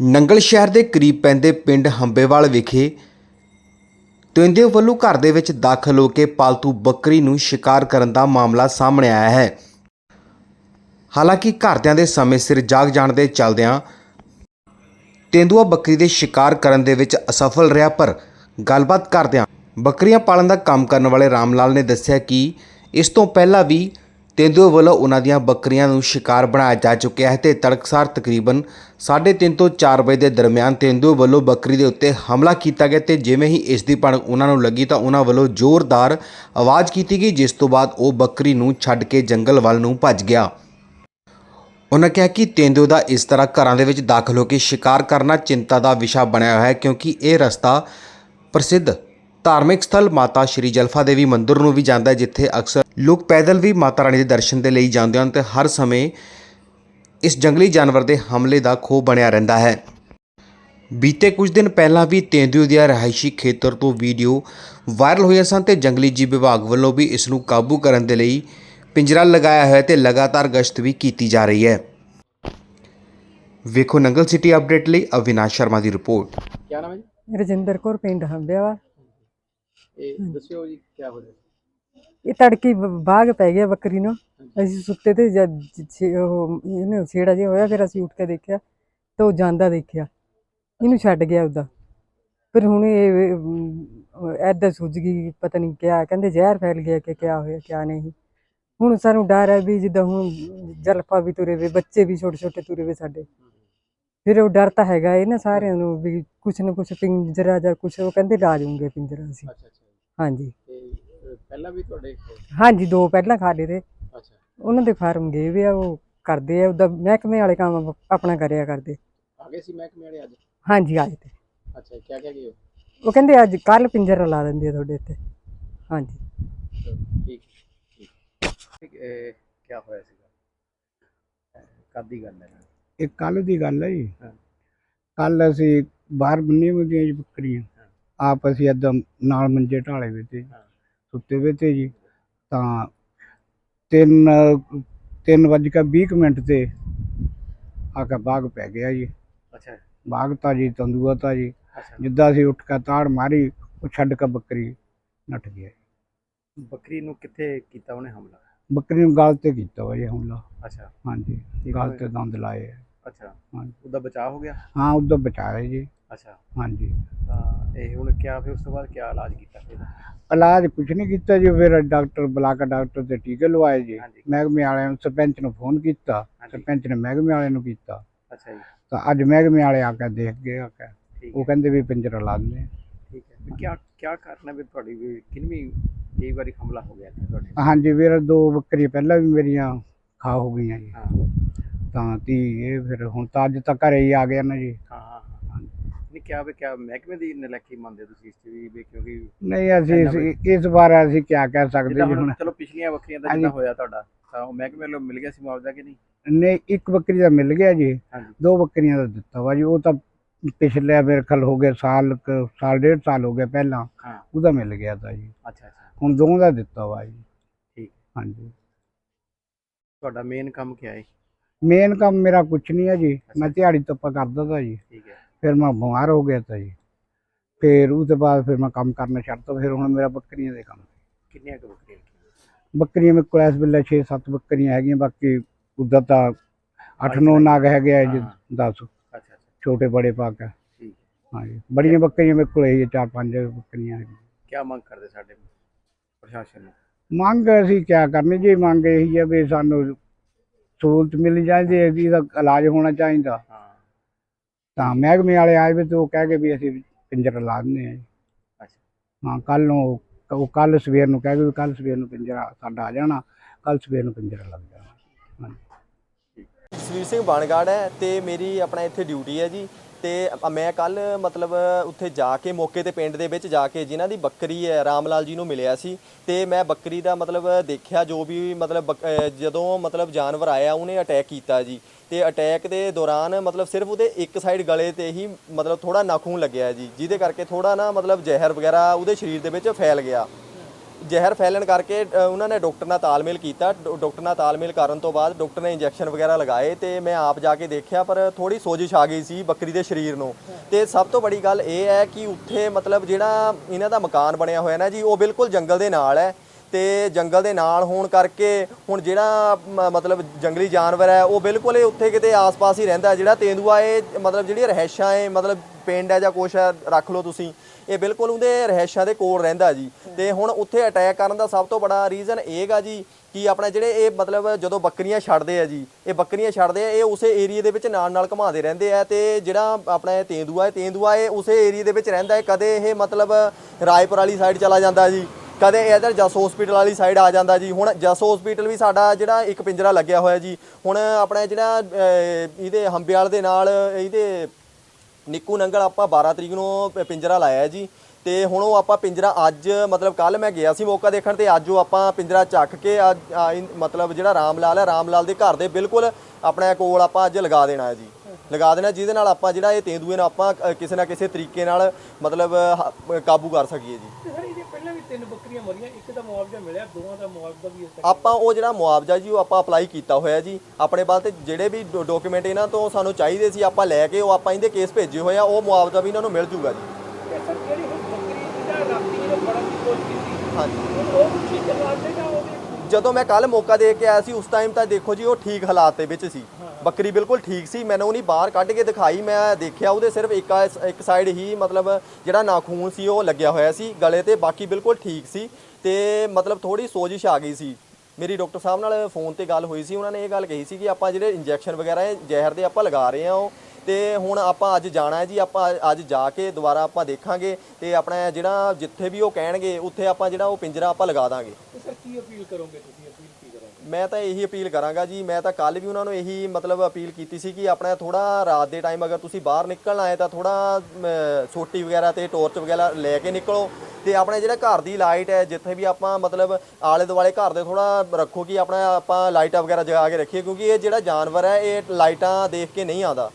ਨੰਗਲ ਸ਼ਹਿਰ ਦੇ ਕਰੀਬ ਪੈਂਦੇ ਪਿੰਡ ਹੰਬੇਵਾਲ ਵਿਖੇ ਤੇਂਦੇ ਵੱਲੋਂ ਘਰ ਦੇ ਵਿੱਚ ਦਾਖਲ ਹੋ ਕੇ ਪਾਲਤੂ ਬੱਕਰੀ ਨੂੰ ਸ਼ਿਕਾਰ ਕਰਨ ਦਾ ਮਾਮਲਾ ਸਾਹਮਣੇ ਆਇਆ ਹੈ। ਹਾਲਾਂਕਿ ਘਰਦਿਆਂ ਦੇ ਸਮੇਂ ਸਿਰ ਜਾਗ ਜਾਣ ਦੇ ਚੱਲਦਿਆਂ ਤੇਂਦੂਆ ਬੱਕਰੀ ਦੇ ਸ਼ਿਕਾਰ ਕਰਨ ਦੇ ਵਿੱਚ ਅਸਫਲ ਰਿਹਾ, ਪਰ ਗੱਲਬਾਤ ਕਰਦਿਆਂ ਬੱਕਰੀਆਂ ਪਾਲਣ ਦਾ ਕੰਮ ਕਰਨ ਵਾਲੇ ਰਾਮ ਲਾਲ ਨੇ ਦੱਸਿਆ ਕਿ ਇਸ ਤੋਂ ਪਹਿਲਾਂ ਵੀ ਤੇਂਦੂਏ ਵੱਲੋਂ ਉਹਨਾਂ ਦੀਆਂ ਬੱਕਰੀਆਂ ਨੂੰ ਸ਼ਿਕਾਰ ਬਣਾਇਆ ਜਾ ਚੁੱਕਿਆ ਹੈ ਤੇ ਤੜਕਸਾਰ ਤਕਰੀਬਨ 3:30 ਤੋਂ 4 ਵਜੇ ਦੇ ਦਰਮਿਆਨ ਤੇਂਦੂਏ ਵੱਲੋਂ ਬੱਕਰੀ ਦੇ ਉੱਤੇ ਹਮਲਾ ਕੀਤਾ ਗਿਆ ਤੇ ਜਿਵੇਂ ਹੀ ਇਸ ਦੀ ਭਣਕ ਉਹਨਾਂ ਨੂੰ ਲੱਗੀ ਤਾਂ ਉਹਨਾਂ ਵੱਲੋਂ ਜ਼ੋਰਦਾਰ ਆਵਾਜ਼ ਕੀਤੀ ਗਈ, ਜਿਸ ਤੋਂ ਬਾਅਦ ਉਹ ਬੱਕਰੀ ਨੂੰ ਛੱਡ ਕੇ ਜੰਗਲ ਵੱਲ ਨੂੰ ਭੱਜ ਗਿਆ। ਉਹਨਾਂ ਕਿਹਾ ਕਿ ਤੇਂਦੂ ਦਾ ਇਸ ਤਰ੍ਹਾਂ ਘਰਾਂ ਦੇ ਵਿੱਚ ਦਾਖਲ ਹੋ ਕੇ ਸ਼ਿਕਾਰ ਕਰਨਾ ਚਿੰਤਾ ਦਾ ਵਿਸ਼ਾ ਬਣਿਆ ਹੋਇਆ ਹੈ ਕਿਉਂਕਿ ਇਹ ਰਸਤਾ ਪ੍ਰਸਿੱਧ ਧਾਰਮਿਕ ਸਥਲ ਮਾਤਾ ਸ਼੍ਰੀ ਜਲਫਾ ਦੇਵੀ ਮੰਦਿਰ ਨੂੰ ਵੀ ਜਾਂਦਾ ਹੈ ਜਿੱਥੇ ਅਕਸਰ ਲੋਕ ਪੈਦਲ ਵੀ ਮਾਤਾ ਰਾਣੀ ਦੇ ਦਰਸ਼ਨ ਦੇ ਲਈ ਜਾਂਦੇ ਹਨ ਤੇ ਹਰ ਸਮੇਂ ਇਸ ਜੰਗਲੀ ਜਾਨਵਰ ਦੇ ਹਮਲੇ ਦਾ ਖੋਹ ਬਣਿਆ ਰਹਿੰਦਾ ਹੈ। ਬੀਤੇ ਕੁਝ ਦਿਨ ਪਹਿਲਾਂ ਵੀ ਤੇਂਦੂਏ ਦੀਆਂ ਰਹਾਇਸ਼ੀ ਖੇਤਰ ਤੋਂ ਵੀਡੀਓ ਵਾਇਰਲ ਹੋਈਆਂ ਸਨ ਤੇ ਜੰਗਲੀ ਜੀਵ ਵਿਭਾਗ ਵੱਲੋਂ ਵੀ ਇਸ ਨੂੰ ਕਾਬੂ ਕਰਨ ਦੇ ਲਈ ਪਿੰਜਰਾ ਲਗਾਇਆ ਹੋਇਆ ਤੇ ਲਗਾਤਾਰ ਗਸ਼ਤ ਵੀ ਕੀਤੀ ਜਾ ਰਹੀ ਹੈ। ਵੇਖੋ ਨੰਗਲ ਸਿਟੀ ਅਪਡੇਟ ਲਈ ਅਵਿਨਾਸ਼ ਸ਼ਰਮਾ ਦੀ ਰਿਪੋਰਟ। ਕਿਆ ਨਾਮ ਹੈ ਜੀ? ਰਜਿੰਦਰ ਕੌਰ ਪਿੰਡ ਹੰਬਿਆ ਵਾ ਇਹ ਦੱਸਿਓ ਜੀ ਕੀ ਹੋ ਰਿਹਾ ਇਹ ਤੜਕੀ ਬਾਗ ਪੈ ਗਿਆ ਬੱਕਰੀ ਨੂੰ। ਅਸੀਂ ਸੁੱਤੇ ਤੇ ਜਦ ਉਹ ਇਹਨੇ ਛੇੜਾ ਜਿਹਾ ਹੋਇਆ ਫਿਰ ਅਸੀਂ ਉੱਠ ਕੇ ਦੇਖਿਆ ਤਾਂ ਉਹ ਜਾਂਦਾ ਦੇਖਿਆ। ਇਹਨੂੰ ਛੱਡ ਗਿਆ ਉਹਦਾ। ਫਿਰ ਹੁਣ ਇਹ ਐਦਾਂ ਸੁੱਜ ਗਈ ਪਤਾ ਨਹੀਂ ਕਿਆ ਕਹਿੰਦੇ ਜ਼ਹਿਰ ਫੈਲ ਗਿਆ ਕਿ ਕਿਆ ਹੋਇਆ ਕਿਆ ਨਹੀਂ। ਹੁਣ ਸਾਨੂੰ ਡਰ ਹੈ ਵੀ ਜਿੱਦਾਂ ਹੁਣ ਜਲਫਾ ਵੀ ਤੁਰੇ ਵੇ ਬੱਚੇ ਵੀ ਛੋਟੇ ਛੋਟੇ ਤੁਰੇ ਵੇ ਸਾਡੇ। ਫਿਰ ਉਹ ਡਰ ਤਾਂ ਹੈਗਾ ਇਹ ਨਾ ਸਾਰਿਆਂ ਨੂੰ ਵੀ ਕੁਛ ਨਾ ਕੁਛ ਪਿੰਜਰਾ ਜਾਂ ਕੁਛ ਉਹ ਕਹਿੰਦੇ ਲਾ ਜੂਗੇ ਪਿੰਜਰਾ ਅਸੀਂ। ਅੱਛਾ ਅੱਛਾ। ਹਾਂਜੀ। ਤੇ ਪਹਿਲਾਂ ਵੀ ਤੁਹਾਡੇ ਹਾਂਜੀ ਦੋ ਪਹਿਲਾਂ ਖਾ ਲਏ ਤੇ। ਅੱਛਾ। ਉਹਨਾਂ ਦੇ ਫਾਰਮ ਗਏ ਵੀ ਆ ਉਹ ਕਰਦੇ ਆ ਉਹਦਾ ਮਹਿਕਮੇ ਵਾਲੇ ਕੰਮ ਆਪਣਾ ਕਰਿਆ ਕਰਦੇ। ਆ ਗਏ ਸੀ ਮਹਿਕਮੇ ਵਾਲੇ ਅੱਜ? ਹਾਂਜੀ ਆਏ ਤੇ। ਅੱਛਾ ਕਿਆ ਕਿਆ ਗਏ ਉਹ? ਕਹਿੰਦੇ ਅੱਜ ਕੱਲ ਪਿੰਜਰਾ ਲਾ ਦਿੰਦੇ ਆ ਤੁਹਾਡੇ ਇੱਥੇ। ਹਾਂਜੀ। ਠੀਕ ਠੀਕ। ਇਹ ਕਿਆ ਹੋਇਆ ਸੀਗਾ? ਕਾਦੀ ਗੱਲ ਹੈ? ਇਹ ਕੱਲ ਦੀ ਗੱਲ ਹੈ ਜੀ। ਹਾਂ। ਕੱਲ ਅਸੀਂ ਬਾਹਰ ਬੰਨੇ ਹੁੰਦੀਆਂ ਜੀ ਬੱਕਰੀਆਂ। ਆਪ ਅਸੀਂ ਏਦਾਂ ਨਾਲ ਮੰਜੇ ਢਾਲੇ ਵੇ ਤੇ। ਸੁੱਤੇ ਵੇ ਤੇ ਜੀ ਤਾਂ ਤਿੰਨ ਤਿੰਨ ਵੱਜ ਕੇ 20 ਕੁ ਮਿੰਟ ਤੇ ਆ ਕੇ ਬਾਗ ਪੈ ਗਿਆ ਜੀ ਅੱਛਾ ਬਾਗ ਤਾਂ ਜੀ ਤੰਦੂਆ ਤਾਂ ਜੀ ਜਿੱਦਾਂ ਅਸੀਂ ਉੱਠ ਕੇ ਤਾੜ ਮਾਰੀ ਉਹ ਛੱਡ ਕੇ ਬੱਕਰੀ ਨੱਠ ਗਿਆ ਬੱਕਰੀ ਨੂੰ ਕਿੱਥੇ ਕੀਤਾ ਉਹਨੇ ਹਮਲਾ ਬੱਕਰੀ ਨੂੰ ਗਲ ਤੇ ਕੀਤਾ ਵਾ ਜੀ ਹਮਲਾ ਅੱਛਾ ਹਾਂਜੀ ਗਲ। ਤੇ ਦੰਦ ਲਾਏ। ਅੱਛਾ। ਹਾਂਜੀ। ਉਹਦਾ ਬਚਾਅ ਹੋ ਗਿਆ? ਹਾਂ ਉਦੋਂ ਬਚਾਇਆ ਜੀ। ਅੱਛਾ। ਹਾਂਜੀ। ਤਾਂ ਇਹ ਹੁਣ ਕਿਆ ਫਿਰ ਉਸ ਤੋਂ ਬਾਅਦ ਕਿਆ ਇਲਾਜ ਕੀਤਾ ਫਿਰ? ਇਲਾਜ ਕੁਛ ਨਹੀਂ ਕੀਤਾ ਜੀ ਫਿਰ ਡਾਕਟਰ ਬੁਲਾ ਕੇ ਡਾਕਟਰ ਤੇ ਟੀਕੇ ਲਵਾਏ ਜੀ। ਹਾਂਜੀ। ਮਹਿਕਮੇ ਵਾਲਿਆਂ ਨੂੰ ਸਰਪੰਚ ਨੂੰ ਫੋਨ ਕੀਤਾ ਹਾਂਜੀ। ਸਰਪੰਚ ਨੇ ਮਹਿਕਮੇ ਵਾਲਿਆਂ ਨੂੰ ਕੀਤਾ। ਅੱਛਾ ਜੀ। ਤਾਂ ਅੱਜ ਮਹਿਕਮੇ ਵਾਲੇ ਆ ਕੇ ਦੇਖ ਗਏ ਆ ਕੇ। ਠੀਕ ਉਹ ਹੈ। ਕਹਿੰਦੇ ਵੀ ਪਿੰਜਰਾ ਲਾ ਦਿੰਦੇ ਆ। ਠੀਕ ਹੈ। ਫਿਰ ਕਿਆ ਕਿਆ ਕਾਰਨ ਹੈ ਵੀ ਤੁਹਾਡੀ ਵੀ ਕਿੰਨੀ ਕਈ ਵਾਰੀ ਹਮਲਾ ਹੋ ਗਿਆ ਤੁਹਾਡੇ? ਹਾਂਜੀ ਵੀਰ ਦੋ ਬੱਕਰੀ ਪਹਿਲਾਂ ਵੀ ਮੇਰੀਆਂ ਖਾ ਹੋ ਗਈਆਂ ਜੀ। ਹਾਂ। ਤਾਂ ਤੀ ਇਹ ਫਿਰ ਹੁਣ ਤਾਂ ਅੱਜ ਤਾਂ ਘਰੇ ਹੀ ਆ ਗਿਆ ਨਾ ਜੀ। ਹਾਂ ਹਾਂ ਹਾਂ ਨਹੀਂ ਕਿਆ ਵੀ ਕਿਆ ਮਹਿਕਮੇ ਦੀ ਨਲੈਕੀ ਮੰਨਦੇ ਹੋ ਤੁਸੀਂ ਇਸ 'ਚ ਵੀ ਵੀ ਕਿਉਂਕਿ ਨਹੀਂ ਅਸੀਂ ਇਸ- ਇਸ ਵਾਰ ਅਸੀਂ ਕੀ ਕਹਿ ਸਕਦੇ ਜਿੱਦਾਂ ਜੀ ਹੁਣ ਹੁਣ? ਚਲੋ ਪਿਛਲੀਆਂ ਵੱਖਰੀਆਂ ਦਾ ਹਾਂਜੀ। ਜਿੱਦਾਂ ਹੋਇਆ ਤੁਹਾਡਾ ਤਾਂ ਉਹ ਮਹਿਕਮੇ ਵੱਲੋਂ ਮਿਲ ਗਿਆ ਸੀ ਮੁਆਵਜ਼ਾ ਕਿ ਨਹੀਂ? ਨਹੀਂ ਇੱਕ ਬੱਕਰੀ ਦਾ ਮਿਲ ਗਿਆ ਜੀ। ਹਾਂਜੀ। ਦੋ ਬੱਕਰੀਆਂ ਦਾ ਦਿੱਤਾ ਵਾ ਜੀ ਉਹ ਤਾਂ ਪਿਛਲੇ ਮੇਰੇ ਖਲ ਹੋ ਗਏ ਸਾਲ ਕੁ- ਸਾਲ ਡੇਢ ਸਾਲ ਹੋ ਗਿਆ ਪਹਿਲਾਂ। ਹਾਂ। ਉਹਦਾ ਮਿਲ ਗਿਆ ਤਾਂ ਜੀ। ਅੱਛਾ ਅੱਛਾ। ਹੁਣ ਦੋਵਾਂ ਦਾ ਦਿੱਤਾ ਵਾ ਜੀ। ਠੀਕ। ਹਾਂਜੀ। ਤੁਹਾਡਾ ਮੇਨ ਕੰਮ ਕੀ ਹੈ? ਮੇਨ ਕੰਮ ਮੇਰਾ ਕੁਛ ਨਹੀਂ ਹੈ ਜੀ। ਮੈਂ ਦਿਹਾੜੀ ਤੱਪਾ ਕਰਦਾ ਤਾ ਜੀ। ਠੀਕ ਹੈ। ਫਿਰ ਮੈਂ ਬਿਮਾਰ ਹੋ ਗਿਆ ਤਾ ਜੀ। ਫਿਰ ਉਸ ਤੋਂ ਬਾਅਦ ਫਿਰ ਮੈਂ ਕੰਮ ਕਰਨਾ ਛੱਡਤਾ ਫਿਰ ਹੁਣ ਮੇਰਾ ਬੱਕਰੀਆਂ ਦੇ ਕੰਮ ਕਿੰਨੀਆਂ ਕੁ ਬੱਕਰੀਆਂ? ਬੱਕਰੀਆਂ ਮੇਰੇ ਕੋਲ ਇਸ ਵੇਲੇ 6-7 ਬੱਕਰੀਆਂ ਹੈਗੀਆਂ। ਬਾਕੀ ਉਦਾਂ ਤਾਂ 8-9 ਨਾਗ ਹੈਗੇ ਆ ਜੀ। ਹਾਂ। 10 ਅੱਛਾ ਛੋਟੇ ਬੜੇ ਪਾ ਕੇ ਠੀਕ ਹੈ। ਹਾਂਜੀ ਬੜੀਆਂ ਬੱਕਰੀਆਂ ਮੇਰੇ ਕੋਲ ਇਹ ਚਾਰ ਪੰਜ ਬੱਕਰੀਆਂ ਹੈਗੀਆਂ। ਕਿਆ ਮੰਗ ਕਰਦੇ ਸਾਡੇ ਪ੍ਰਸ਼ਾਸਨ ਨੂੰ? ਮੰਗ ਅਸੀਂ ਕਿਆ ਕਰਨੀ? ਜੀ ਮੰਗ ਇਹੀ ਹੈ ਵੀ ਸਾਨੂੰ ਸਹੂਲਤ ਮਿਲ ਜਾਂਦੀ ਹੈ ਵੀ ਇਹਦਾ ਇਲਾਜ ਹੋਣਾ ਚਾਹੀਦਾ। ਤਾਂ ਮਹਿਕਮੇ ਵਾਲੇ ਆਏ ਵੀ ਤੇ ਉਹ ਕਹਿ ਕੇ ਵੀ ਅਸੀਂ ਪਿੰਜਰਾ ਲਾ ਦਿੰਦੇ ਹਾਂ ਅੱਛਾ। ਹਾਂ ਕੱਲ ਨੂੰ ਉਹ- ਕੱਲ ਸਵੇਰ ਨੂੰ ਕਹਿ ਗਏ ਵੀ ਕੱਲ ਸਵੇਰ ਨੂੰ ਪਿੰਜਰਾ ਸਾਡਾ ਆ ਜਾਣਾ ਕੱਲ ਸਵੇਰ ਨੂੰ ਪਿੰਜਰਾ ਲੱਗ ਜਾਣਾ। ਹਾਂਜੀ। ਜਸਵੀਰ ਸਿੰਘ ਬਾਣਗੜ ਹੈ ਤੇ ਮੇਰੀ ਆਪਣਾ ਇੱਥੇ ਡਿਊਟੀ ਹੈ ਜੀ। ਤੇ ਮੈਂ ਕੱਲ ਮਤਲਬ, ਉੱਥੇ ਜਾ ਕੇ, ਮੌਕੇ ਤੇ ਪਿੰਡ ਦੇ ਵਿੱਚ ਜਾ ਕੇ ਜਿਨ੍ਹਾਂ ਦੀ ਬੱਕਰੀ ਹੈ ਰਾਮ ਲਾਲ ਜੀ ਨੂੰ ਮਿਲਿਆ ਸੀ ਤੇ ਮੈਂ ਬੱਕਰੀ ਦਾ, ਮਤਲਬ, ਦੇਖਿਆ ਜੋ ਵੀ, ਮਤਲਬ, ਬੱਕ- ਜਦੋਂ, ਮਤਲਬ, ਜਾਨਵਰ ਆਇਆ, ਉਹਨੇ ਅਟੈਕ ਕੀਤਾ ਜੀ। ਤੇ ਅਟੈਕ ਦੇ ਦੌਰਾਨ, ਮਤਲਬ, ਸਿਰਫ ਉਹਦੇ ਇੱਕ ਸਾਈਡ ਗਲੇ ਤੇ ਹੀ, ਮਤਲਬ ਥੋੜਾ ਨਾਖੂਨ ਲੱਗਿਆ ਜੀ, ਜਿਹਦੇ ਕਰਕੇ ਥੋੜਾ ਨਾ, ਮਤਲਬ, ਜ਼ਹਿਰ ਵਗੈਰਾ ਉਹਦੇ ਸਰੀਰ ਦੇ ਵਿੱਚ ਫੈਲ ਗਿਆ। ਜ਼ਹਿਰ ਫੈਲਣ ਕਰਕੇ ਉਹਨਾਂ ਨੇ ਡਾਕਟਰ ਨਾਲ ਤਾਲਮੇਲ ਕੀਤਾ। ਡ- ਡਾਕਟਰ ਨਾਲ ਤਾਲਮੇਲ ਕਰਨ ਤੋਂ ਬਾਅਦ ਡਾਕਟਰ ਨੇ ਇੰਜੈਕਸ਼ਨ ਵਗੈਰਾ ਲਗਾਏ ਤੇ ਮੈਂ ਆਪ ਜਾ ਕੇ ਦੇਖਿਆ, ਪਰ ਥੋੜੀ ਸੋਜਿਸ਼ ਆ ਗਈ ਸੀ ਬੱਕਰੀ ਦੇ ਸਰੀਰ ਨੂੰ। ਤੇ ਸਭ ਤੋਂ ਬੜੀ ਗੱਲ ਇਹ ਹੈ ਕਿ ਉੱਥੇ ਮਤਲਬ ਜਿਹੜਾ ਇਹਨਾਂ ਦਾ ਮਕਾਨ ਬਣਿਆ ਹੋਇਆ ਨਾ ਜੀ, ਉਹ ਬਿਲਕੁਲ ਜੰਗਲ ਦੇ ਨਾਲ ਹੈ। ਤੇ ਜੰਗਲ ਦੇ ਨਾਲ ਹੋਣ ਕਰਕੇ ਹੁਣ ਜਿਹੜਾ ਮ- ਮਤਲਬ ਜੰਗਲੀ ਜਾਨਵਰ ਹੈ, ਉਹ ਬਿਲਕੁਲ ਇਹ ਉੱਥੇ ਕਿਤੇ ਆਸ-ਪਾਸ ਹੀ ਰਹਿੰਦਾ ਜਿਹੜਾ ਤੇਂਦੂਆ, ਇਹ ਮਤਲਬ ਜਿਹੜੀਆਂ ਰਹਿਸ਼ਾਂ ਹੈ, ਮਤਲਬ ਪਿੰਡ ਹੈ ਜਾਂ ਕੁਛ ਹੈ, ਰੱਖ ਲਓ ਤੁਸੀਂ। ਇਹ ਬਿਲਕੁਲ ਉਹਦੇ ਰਹਿਸ਼ਾਂ ਦੇ ਕੋਲ ਰਹਿੰਦਾ ਜੀ। ਤੇ ਹੁਣ ਉੱਥੇ ਅਟੈਕ ਕਰਨ ਦਾ ਸਭ ਤੋਂ ਬੜਾ ਰੀਜ਼ਨ ਇਹ ਗਾ ਜੀ ਕਿ ਆਪਣਾ ਜਿਹੜੇ ਇਹ ਮਤਲਬ ਜਦੋਂ ਬੱਕਰੀਆਂ ਛੱਡਦੇ ਆ ਜੀ, ਇਹ ਬੱਕਰੀਆਂ ਛੱਡਦੇ ਆ, ਇਹ ਉਸੇ ਏਰੀਆ ਦੇ ਵਿੱਚ ਨਾਲ ਨਾਲ ਘੁਮਾਉਂਦੇ ਰਹਿੰਦੇ ਆ ਤੇ ਜਿਹੜਾ ਆਪਣਾ ਇਹ ਤੇਂਦੂਆ ਹੈ, ਤੇਂਦੂਆ ਇਹ ਉਸੇ ਏਰੀਆ ਦੇ ਵਿੱਚ ਰਹਿੰਦਾ ਹੈ, ਕਦੇ ਇਹ ਮਤਲਬ ਰਾਏਪੁਰ ਵਾਲੀ ਸਾਈਡ ਚਲਾ ਜਾਂਦਾ ਜੀ, ਕਦੇ ਇਧਰ ਜਸ ਹਸਪੀਟਲ ਵਾਲੀ ਸਾਈਡ ਆ ਜਾਂਦਾ ਜੀ। ਹੁਣ ਜਸ ਹਸਪੀਟਲ ਵੀ ਸਾਡਾ ਜਿਹੜਾ ਇੱਕ ਪਿੰਜਰਾ ਲੱਗਿਆ ਹੋਇਆ ਜੀ। ਹੁਣ ਆਪਣਾ ਜਿਹੜਾ ਇਹਦੇ ਹੰਬਿਆਲ ਦੇ ਨਾਲ, ਇਹਦੇ ਨਿੱਕੂ ਨੰਗਲ ਆਪਾਂ 12 ਤਰੀਕ ਨੂੰ ਪਿੰਜਰਾ ਲਾਇਆ ਹੈ ਜੀ। ਤੇ ਹੁਣ ਉਹ ਆਪਾਂ ਪਿੰਜਰਾ ਅੱਜ, ਮਤਲਬ ਕੱਲ ਮੈਂ ਗਿਆ ਸੀ ਮੌਕਾ ਦੇਖਣ ਤੇ ਅੱਜ ਉਹ ਆਪਾਂ ਪਿੰਜਰਾ ਚੱਕ ਕੇ ਅੱਜ, ਆ ਮਤਲਬ ਜਿਹੜਾ ਰਾਮ ਲਾਲ ਹੈ ਰਾਮ ਲਾਲ ਦੇ ਘਰ ਦੇ ਬਿਲਕੁਲ ਆਪਣੇ ਕੋਲ ਆਪਾਂ ਅੱਜ ਲਗਾ ਦੇਣਾ ਹੈ ਜੀ। ਲਗਾ ਦੇਣਾ ਜਿਹਦੇ ਨਾਲ ਆਪਾਂ ਜਿਹੜਾ ਇਹ ਤੇਂਦੂਏ ਨੂੰ ਆਪਾਂ ਕਿਸੇ ਨਾ ਕਿਸੇ ਤਰੀਕੇ ਨਾਲ ਮਤਲਬ ਕਾਬੂ ਕਰ ਸਕੀਏ ਜੀ ਤੇ ਸਰ ਇਹਦੇ ਪਹਿਲਾਂ ਵੀ ਤਿੰਨ ਬੱਕਰੀਆਂ ਮਰੀਆਂ ਇੱਕ ਦਾ ਮੁਆਵਜ਼ਾ ਮਿਲਿਆ ਦੋਵਾਂ ਦਾ ਮੁਆਵਜ਼ਾ ਵੀ ਇਸ ਆਪਾਂ ਉਹ ਜਿਹੜਾ ਮੁਆਵਜ਼ਾ ਜੀ ਉਹ ਆਪਾਂ ਅਪਲਾਈ ਕੀਤਾ ਹੋਇਆ ਜੀ। ਆਪਣੇ ਵੱਲ ਤੇ ਜਿਹੜੇ ਵੀ ਡਾਕੂਮੈਂਟ ਇਹਨਾਂ ਤੋਂ ਸਾਨੂੰ ਚਾਹੀਦੇ ਸੀ ਆਪਾਂ ਲੈ ਕੇ ਉਹ ਆਪਾਂ ਇਹਦੇ ਕੇਸ ਭੇਜੇ ਹੋਏ ਆ ਉਹ ਮੁਆਵਜ਼ਾ ਵੀ ਇਹਨਾਂ ਨੂੰ ਮਿਲ ਜੂਗਾ ਜੀ। ਤੇ ਸਰ ਜਿਹੜੀ ਹੁਣ ਬੱਕਰੀ ਜਿਹਦਾ ਰਾਤੀ ਇਹਨੇ ਫੜਨ ਦੀ ਕੋਸ਼ਿਸ਼ ਕੀਤੀ ਹਾਂਜੀ। ਉਹ ਜਾਂ ਉਹਦੇ ਜਦੋਂ ਮੈਂ ਕੱਲ ਮੌਕਾ ਦੇ ਕੇ ਆਇਆ ਸੀ ਉਸ ਟਾਈਮ ਤਾਂ ਦੇਖੋ ਜੀ ਉਹ ਠੀਕ ਹਾਲਾਤ ਦੇ ਵਿੱਚ ਸੀ। ਬੱਕਰੀ ਬਿਲਕੁਲ ਠੀਕ ਸੀ। ਮੈਨੂੰ ਉਹਨੀ ਬਾਹਰ ਕੱਢ ਕੇ ਦਿਖਾਈ ਮੈਂ ਦੇਖਿਆ ਉਹਦੇ ਸਿਰਫ ਇੱਕ ਇੱਕ ਸਾਈਡ ਹੀ ਮਤਲਬ ਜਿਹੜਾ ਨਾਖੂਨ ਸੀ ਉਹ ਲੱਗਿਆ ਹੋਇਆ ਸੀ। ਗਲੇ ਤੇ ਬਾਕੀ ਬਿਲਕੁਲ ਠੀਕ ਸੀ ਤੇ ਮਤਲਬ ਥੋੜੀ ਸੋਜਿਸ਼ ਆ ਗਈ ਸੀ। ਮੇਰੀ ਡਾਕਟਰ ਸਾਹਿਬ ਨਾਲ ਫੋਨ ਤੇ ਗੱਲ ਹੋਈ ਸੀ। ਉਹਨਾਂ ਨੇ ਇਹ ਗੱਲ ਕਹੀ ਸੀ ਕਿ ਆਪਾਂ ਜਿਹੜੇ ਇੰਜੈਕਸ਼ਨ ਵਗੈਰਾ ਜ਼ਹਿਰ ਦੇ ਆਪਾਂ ਲਗਾ ਰਹੇ ਆ ਉਹ ਤੇ ਹੁਣ ਆਪਾਂ ਅੱਜ ਜਾਣਾ ਹੈ ਜੀ ਆਪਾਂ ਅੱਜ ਜਾ ਕੇ ਦੁਬਾਰਾ ਆਪਾਂ ਦੇਖਾਂਗੇ ਤੇ ਆਪਣਾ ਜਿਹੜਾ ਜਿੱਥੇ ਵੀ ਉਹ ਕਹਿਣਗੇ ਉੱਥੇ ਆਪਾਂ ਜਿਹੜਾ ਉਹ ਪਿੰਜਰਾ ਆਪਾਂ ਲਗਾ ਦਾਂਗੇ। ਤੇ ਸਰ ਕੀ ਅਪੀਲ ਕਰੋਗੇ ਤੁਸੀਂ? ਅਪੀਲ ਕੀ ਕਰੋਗੇ? ਮੈਂ ਤਾਂ ਇਹੀ ਅਪੀਲ ਕਰਾਂਗਾ ਜੀ ਮੈਂ ਤਾਂ ਕੱਲ ਵੀ ਉਹਨਾਂ ਨੂੰ ਇਹੀ ਮਤਲਬ ਅਪੀਲ ਕੀਤੀ ਸੀ ਕਿ ਆਪਣਾ ਥੋੜਾ ਰਾਤ ਦੇ ਟਾਈਮ ਅਗਰ ਤੁਸੀਂ ਬਾਹਰ ਨਿਕਲਣਾ ਆਏ ਤਾਂ ਥੋੜਾ ਛੋਟੀ ਵਗੈਰਾ ਤੇ ਟਾਰਚ ਵਗੈਰਾ ਲੈ ਕੇ ਨਿਕਲੋ ਤੇ ਆਪਣੇ ਜਿਹੜਾ ਘਰ ਦੀ ਲਾਈਟ ਹੈ ਜਿੱਥੇ ਵੀ ਆਪਾਂ ਮਤਲਬ ਆਲੇ ਦੁਆਲੇ ਘਰ ਦੇ ਥੋੜਾ ਰੱਖੋ ਕਿ ਆਪਣਾ ਆਪਾਂ ਲਾਈਟਾਂ ਵਗੈਰਾ ਜਗਾ ਕੇ ਰੱਖੀਏ ਕਿਉਂਕਿ ਇਹ ਜਿਹੜਾ ਜਾਨਵਰ ਹੈ ਇਹ ਲਾਈਟਾਂ ਦੇਖ ਕੇ ਨਹੀਂ ਆਉਂਦਾ।